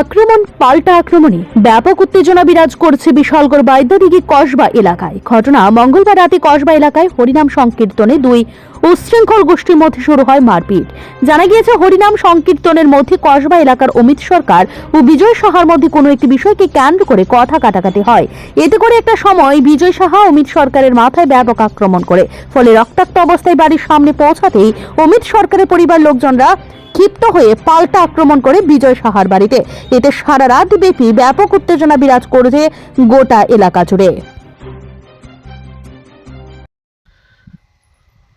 আক্রমণ, পাল্টা আক্রমণে ব্যাপক উত্তেজনা বিরাজ করছে বিশালগড় বাইদ্যদিঘি কসবা এলাকায়। ঘটনা মঙ্গলবার রাতে কসবা এলাকায় হরিনাম সংকীর্তনে দুই উচ্ছৃঙ্খল গোষ্ঠীর মধ্যে শুরু হয় মারপিট। জানা গিয়েছে, হরিনাম সংকীর্তনের মধ্যে কসবা এলাকার অমিত সরকার ও বিজয় সাহার মধ্যে কোনো একটি বিষয়কে কেন্দ্র করে কথা কাটাকাটি হয়। এতে করে একটা সময় বিজয় সাহা অমিত সরকারের মাথায় ব্যাপক আক্রমণ করে, ফলে রক্তাক্ত অবস্থায় বাড়ির সামনে পৌঁছাতেই অমিত সরকারের পরিবার লোকজনরা ক্ষিপ্ত হয়ে পাল্টা আক্রমণ করে বিজয় সাহার বাড়িতে। এতে সারা রাত ব্যাপী ব্যাপক উত্তেজনা বিরাজ করেছে গোটা এলাকা জুড়ে।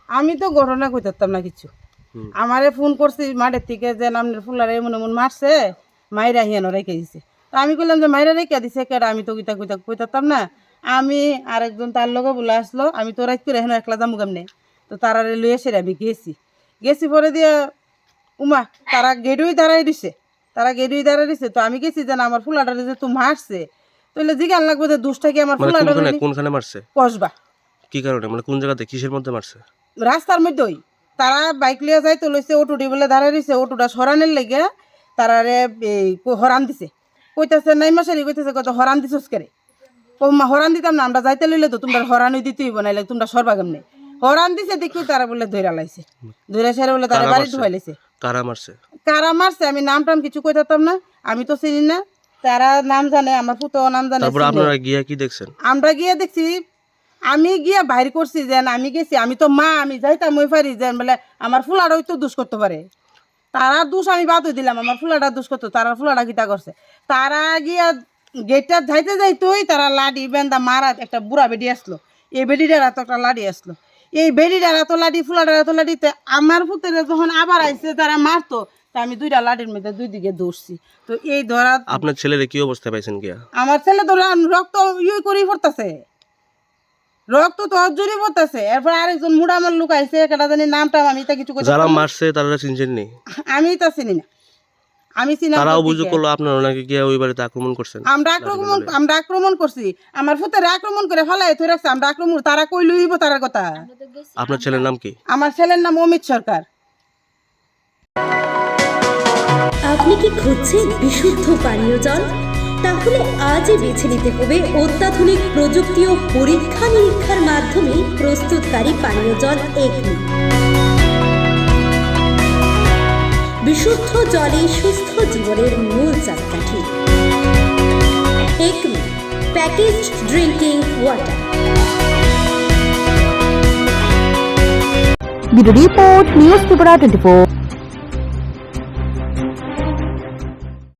আমি তো ঘটনা কইতাম না কিছু। আমারে ফোন করছি মাঠের থেকে যে আপনার ফুলারে এমন এমন মারছে মাইরা হিয়ানো রেখে দিছে। তো আমি কইলাম যে মাইরা রেখে দিছে কেডা আমি তো কইতা কইতা কইতাম না। আমি আরেকজন তার লগে বলে আসলো আমি তো রাত করে হেন একলা যামু কেমনে? তো তারারে লইয়া সেরে আমি গেছি। গেছি পরে দিয়ে উমা তারা গেটুই দাঁড়াই দিছে। তারা গেটুই দাঁড়াই দিছে। তো আমি গেছি যে না আমার ফুলাটা যে তুমি মারছে তাহলে জিজ্ঞান লাগবে যে দুষ্টা কি আমার মানে ফুলাটা কোনখানে কোনখানে মারছে? কসবা। কি কারণে? মানে কোন জায়গাতে? কিসের মধ্যে মারছে? রাস্তার মধ্যেই। তারা বাইক লিয়ে যাই তো লইছে অটোটি বলে দাঁড়াই দিছে অটোটা সরানের লেগে তারারে হরান দিছে। কইতাছে নাই মাসেরি কইতাছে কত হরান দিছস করে? কম্মা হরান দিতাম না আমরা যাইতে লইলে তো তোমরা হরানই দিতেই বনাইলে তোমরা সরবা কেমনে? হরান দিছে দেখি তারা বলে ধৈরা লাইছে। ধৈরা সেরে বলে তারা বাড়ি মারছে? কারা মারছে? কারা মারছে? আমি নাম টাম কিছু কইতাম না। আমি তো চিনি না। তারা নাম জানে আমার নাম জানে তারপর আপনারা গিয়া কি দেখছেন? আমরা গিয়ে দেখছি আমি গিয়ে বাইর করছি যেন আমি গেছি আমি তো মা আমি যাইতাম ওই পারি যেন বলে আমার ফুলাটাও তো দুষ করতে পারে। তারা দোষ আমি বাদ দিলাম আমার ফুলাটা দুষ করতো তারা ফুলাটা কিতা করছে? তারা গিয়া গেটটা যাইতে যাইতোই তারা লাডি বেন্দা মারা একটা বুড়া বেডি আসলো। এই বেডিটার এত একটা লাডি আসলো। এই বেডিটার এত লাডি ফুলাটার এত লাডিতে আমার পুতের যখন আবার আইসে তারা মারতো তা আমি দুইটা লাডির মধ্যে দুই দিকে দৌড়ছি। তো এই ধরা আপনার ছেলের কি অবস্থা পাইছেন গিয়া? আমার ছেলে তো রক্ত ইয়ে করি পড়তেছে। রক্ত তো জুড়ি পড়তেছে। এরপর আরেকজন মুড়া আমার লোক আইছে কেটা জানি নামটা আমি তা কিছু যারা মারছে তারা চিনছেন নি? আমি তা চিনি না। আমি না তারাও কোত্থেকে। করল আপনারা নাকি গিয়া ওই বাড়িতে আক্রমণ করছেন। আমরা আক্রমণ আমরা আক্রমণ করছি। আমার ফুতের আক্রমণ করে ফেলাই থই রাখছে আমরা আক্রমণ তারা কই লইব তার কথা। আপনার ছেলের নাম কি? আমার ছেলের নাম অমিত সরকার। আপনি কি খুঁজছেন বিশুদ্ধ পানীয় জল? তাহলে আজই বেছে নিতে হবে অত্যাধুনিক প্রযুক্তি ও পরীক্ষা নিরীক্ষার মাধ্যমে প্রস্তুতকারী পানীয় জল একমি বিশুদ্ধ জলে সুস্থ জীবনের মূল চাকাঠি। এক packaged drinking water report newspaper twenty